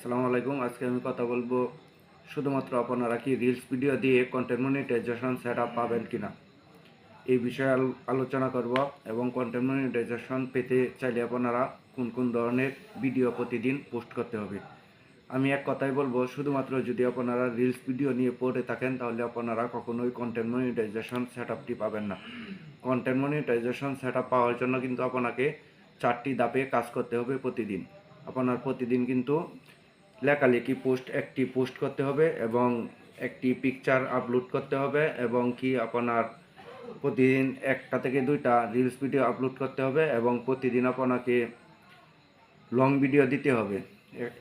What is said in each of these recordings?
আসসালামু আলাইকুম। আজকে আমি কথা বলব, শুধুমাত্র আপনারা কি রিলস ভিডিও দিয়ে কন্টেন্ট মনিটাইজেশন সেট আপ পাবেন কি না এই বিষয়ে আলোচনা করব এবং কন্টেন্ট মনিটাইজেশন পেতে চাইলে আপনারা কোন কোন ধরনের ভিডিও প্রতিদিন পোস্ট করতে হবে? আমি এক কথাই বলব, শুধুমাত্র যদি আপনারা রিলস ভিডিও নিয়ে পড়ে থাকেন, তাহলে আপনারা কখনোই কন্টেন্ট মনিটাইজেশন সেট আপটি পাবেন না। কন্টেন্ট মনিটাইজেশন সেট আপ পাওয়ার জন্য কিন্তু আপনাকে চারটি ধাপে কাজ করতে হবে প্রতিদিন। আপনার প্রতিদিন কিন্তু লেখালেখি পোস্ট একটি পোস্ট করতে হবে এবং একটি পিকচার আপলোড করতে হবে এবং কি আপনার প্রতিদিন একটা থেকে দুইটা রিলস ভিডিও আপলোড করতে হবে এবং প্রতিদিন আপনাকে লং ভিডিও দিতে হবে।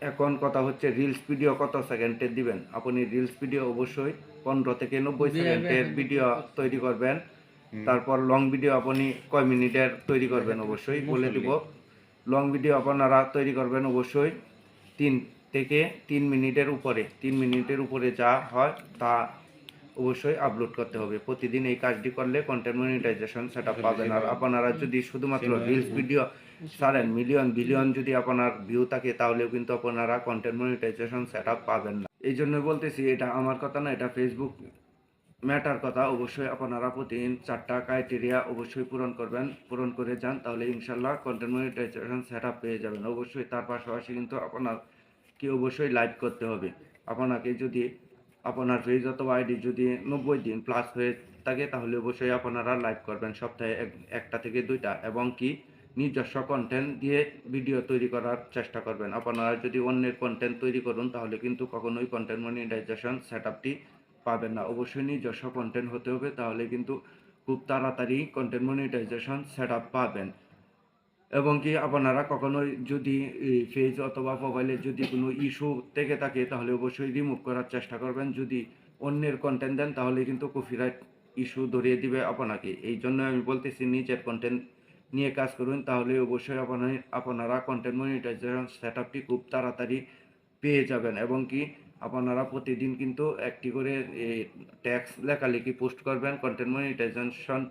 এখন কথা হচ্ছে রিলস ভিডিও কত সেকেন্ডের দিবেন? আপনি রিলস ভিডিও অবশ্যই পনেরো থেকে নব্বই সেকেন্ডের ভিডিও তৈরি করবেন। তারপর লং ভিডিও আপনি কয় মিনিটের তৈরি করবেন? অবশ্যই বলে দিব। লং ভিডিও আপনারা তৈরি করবেন অবশ্যই তিন থেকে তিন মিনিটের উপরে তিন মিনিটের উপরে যা হয় তা অবশ্যই আপলোড করতে হবে। প্রতিদিন এই কাজটি করলে কন্টেন্ট মনিটাইজেশন সেটা পাবেন। আর আপনারা যদি শুধুমাত্র রিলস ভিডিও ছাড়েন মিলিয়ন বিলিয়ন যদি আপনার ভিউ থাকে তাহলেও কিন্তু আপনারা কন্টেন্ট মনিটাইজেশন সেট পাবেন না। এই জন্য বলতেছি এটা আমার কথা না এটা ফেসবুক ম্যাটার কথা। অবশ্যই আপনারা প্রতিদিন চারটা ক্রাইটেরিয়া অবশ্যই পূরণ করবেন। পূরণ করে যান তাহলে ইনশাল্লাহ কন্টেন্ট মনিটাইজেশন সেট পেয়ে যাবেন। অবশ্যই তার পাশাপাশি কিন্তু আপনাকে অবশ্যই লাইভ করতে হবে। আপনাকে যদি আপনার পেজ অথবা আইডি যদি নব্বই দিন প্লাস হয়ে থাকে, তাহলে অবশ্যই আপনারা লাইভ করবেন সপ্তাহে এক- একটা থেকে দুইটা এবং কি নিজস্ব কন্টেন্ট দিয়ে ভিডিও তৈরি করার চেষ্টা করবেন। আপনারা যদি অন্যের কন্টেন্ট তৈরি করুন, তাহলে কিন্তু কখনোই কন্টেন্ট মনিটাইজেশন সেট আপটি পাবেন না। অবশ্যই নিজস্ব কন্টেন্ট হতে হবে, তাহলে কিন্তু খুব তাড়াতাড়ি কন্টেন্ট মনিটাইজেশন সেট পাবেন। এবং কি আপনারা কখনোই যদি ফেজ অথবা মোবাইলে যদি কোনো ইস্যু থেকে থাকে, তাহলে অবশ্যই রিমুভ করার চেষ্টা করবেন। যদি অন্যের কন্টেন্ট দেন, তাহলে কিন্তু কপিরাইট ইস্যু ধরিয়ে দিবে আপনাকে। এই জন্য আমি বলতেছি, নিজের কন্টেন্ট নিয়ে কাজ করুন, তাহলে অবশ্যই আপনার, আপনারা কন্টেন্ট মনিটাইজেশন সেট আপটি খুব তাড়াতাড়ি পেয়ে যাবেন। এবং কি আপনারা প্রতিদিন কিন্তু একটি করে ট্যাক্স লেখালেখি পোস্ট করবেন। কন্টেন্ট মনিটাইজেশন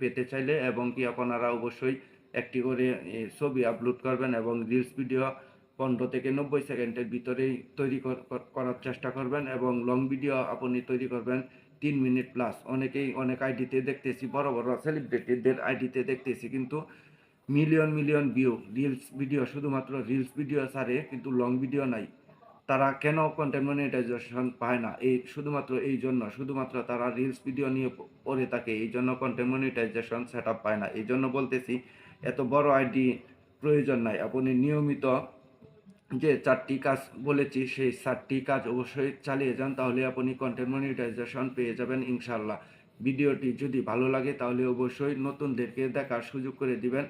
পেতে চাইলে এবং কি আপনারা অবশ্যই একটি করে ছবি আপলোড করবেন এবং রিলস ভিডিও পনেরো থেকে নব্বই সেকেন্ডের ভিতরেই তৈরি কর- কর- করার চেষ্টা করবেন এবং লং ভিডিও আপনি তৈরি করবেন তিন মিনিট প্লাস অনেকেই অনেক আইডিতে দেখতেছি, বড় বড় সেলিব্রিটিদের আইডিতে দেখতেছি, কিন্তু million million view reels video শুধুমাত্র রিলস ভিডিও ছাড়ে কিন্তু লং ভিডিও নাই। তারা কেন কন্টেন্ট মনিটাইজেশন পায় না? এই শুধুমাত্র এই জন্য, শুধুমাত্র তারা রিলস ভিডিও নিয়ে পড়ে থাকে, এই জন্য কন্টেন্ট মনিটাইজেশন সেট পায় না। এই জন্য বলতেছি এত বড় আইডি প্রয়োজন নাই। আপনি নিয়মিত যে চারটি কাজ বলেছি, সেই চারটি কাজ অবশ্যই চালিয়ে যান, তাহলে আপনি কন্টেন্ট মনিটাইজেশন পেয়ে যাবেন ইনশাল্লাহ ভিডিওটি যদি ভালো লাগে, তাহলে অবশ্যই নতুনদেরকে দেখার সুযোগ করে দিবেন।